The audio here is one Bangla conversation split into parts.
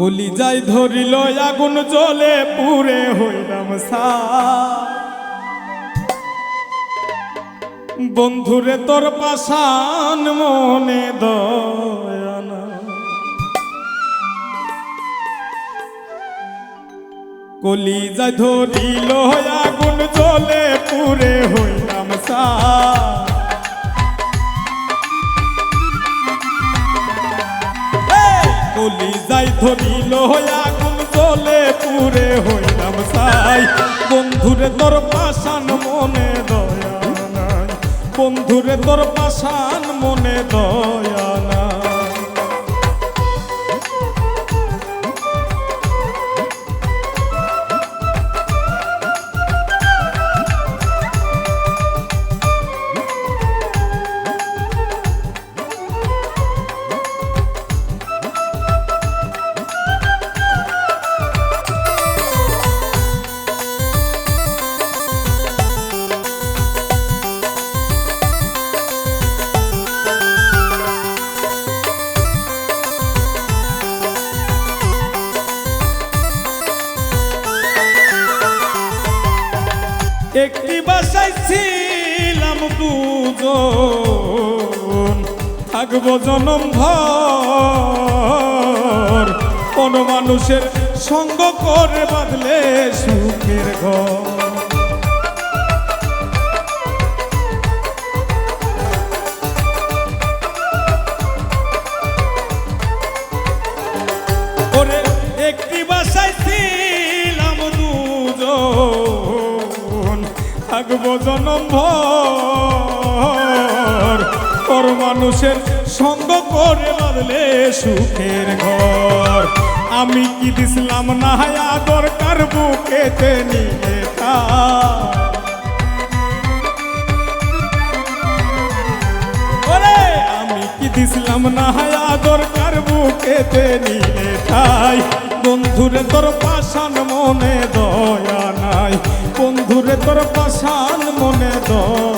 কলি যাই ধরিল, আগুন জ্বলে পুরে হইলাম বন্ধুরে তোর পাশান মনে দয়ানা। কলি যাই ধরিল, আগুন জ্বলে পুরে হইলাম সা। ধরিল আগুন জলে পুরে হইলাম সাই বন্ধুরে, তোর পাশান মনে দয়া নাই। বন্ধুরে, তোর পাশান মনে দয়া নাই। দুজন থাকব জনম ভর। কোন মানুষের সঙ্গ করে বাঁধলে সুখের ঘর। জনম পর মানুষের সঙ্গ করে বাঁধলে সুখের ঘর। আমি কি দিছিলাম না হায়া দরকার বুকেতে নিয়ে আমি কি দিছিলাম না হায়া দরকার বুকেতে নিয়ে ঠাই বন্ধুরে তোর পাশান মনে দয়া নাই। বন্ধুরে তোর পাশান মনে দয়া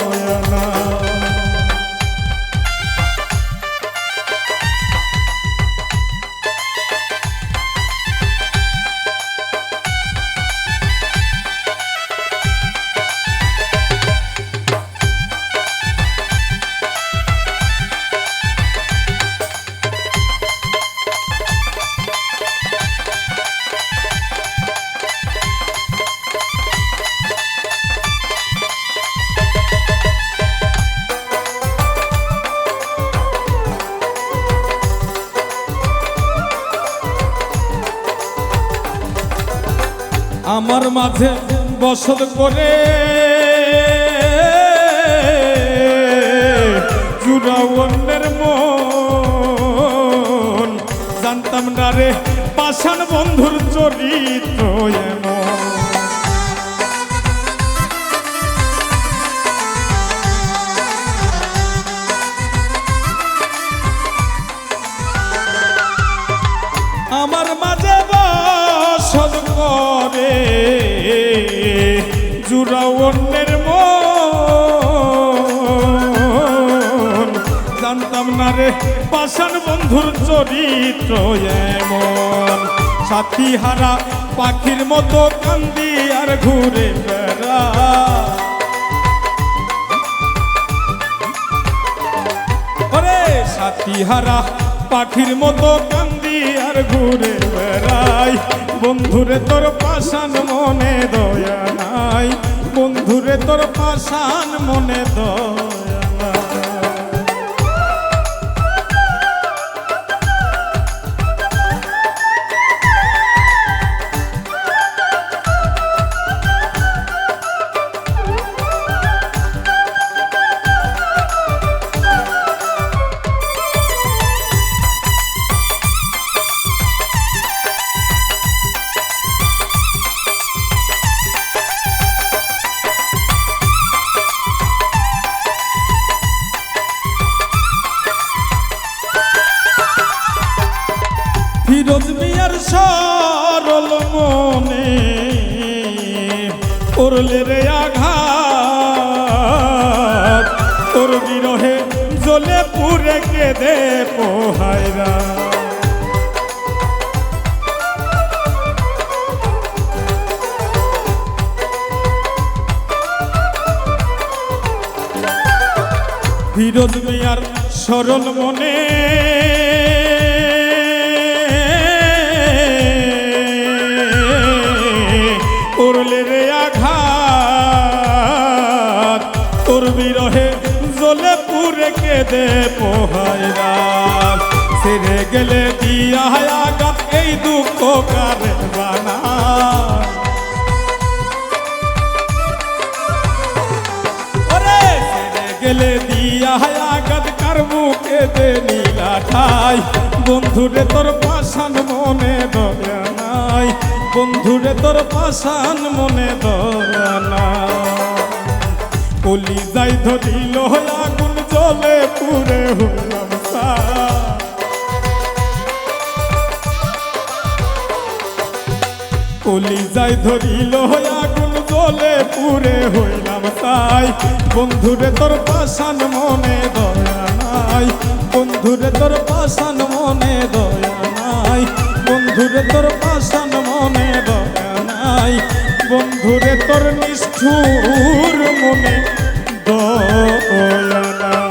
আমার মাঝে বসত করে। জুড়া অন্যের মন। জানতাম না রে পাষাণ বন্ধুর চরিত্র জুড়া অন্যের মন। না রে, পাষাণ বন্ধুর চরিত্র এমন। সাথী হারা পাখির মতো কান্দি আর ঘুরে বেড়া। সাথী হারা পাখির মতো কান্দি আর ঘুরে বেড়াই। বন্ধুরে তোর পাশান মনে দয়া নাই। বন্ধুরে তোর পাশান মনে দয়া। মোহাইরা। ফিরোজ মিয়ার সরল মনে কেঁদে পোহায় রাত সেরে গেলে দিয়া আঘাত এই দুঃখ কারে বানা গেলে দিয়া আঘাত কার মুখে দে নীলা ঠাই? বন্ধুরে, তোর পাশান মনে দয়া নাই। বন্ধুরে, তোর পাশান মনে দয়া নাই। কলি যাই ধরিল আগুন জলে পুরে হলাম কলি যাই ধরিল আগুন, জলে পুরে হইলাম তাই বন্ধুরে তোর পাশান মনে দয়া নাই। বন্ধুরে তোর পাশান মনে দয়া নাই। বন্ধুরে তোর পাশান মনে দয়া নাই। বন্ধুরে তোর নিষ্ঠুর মনে দয়া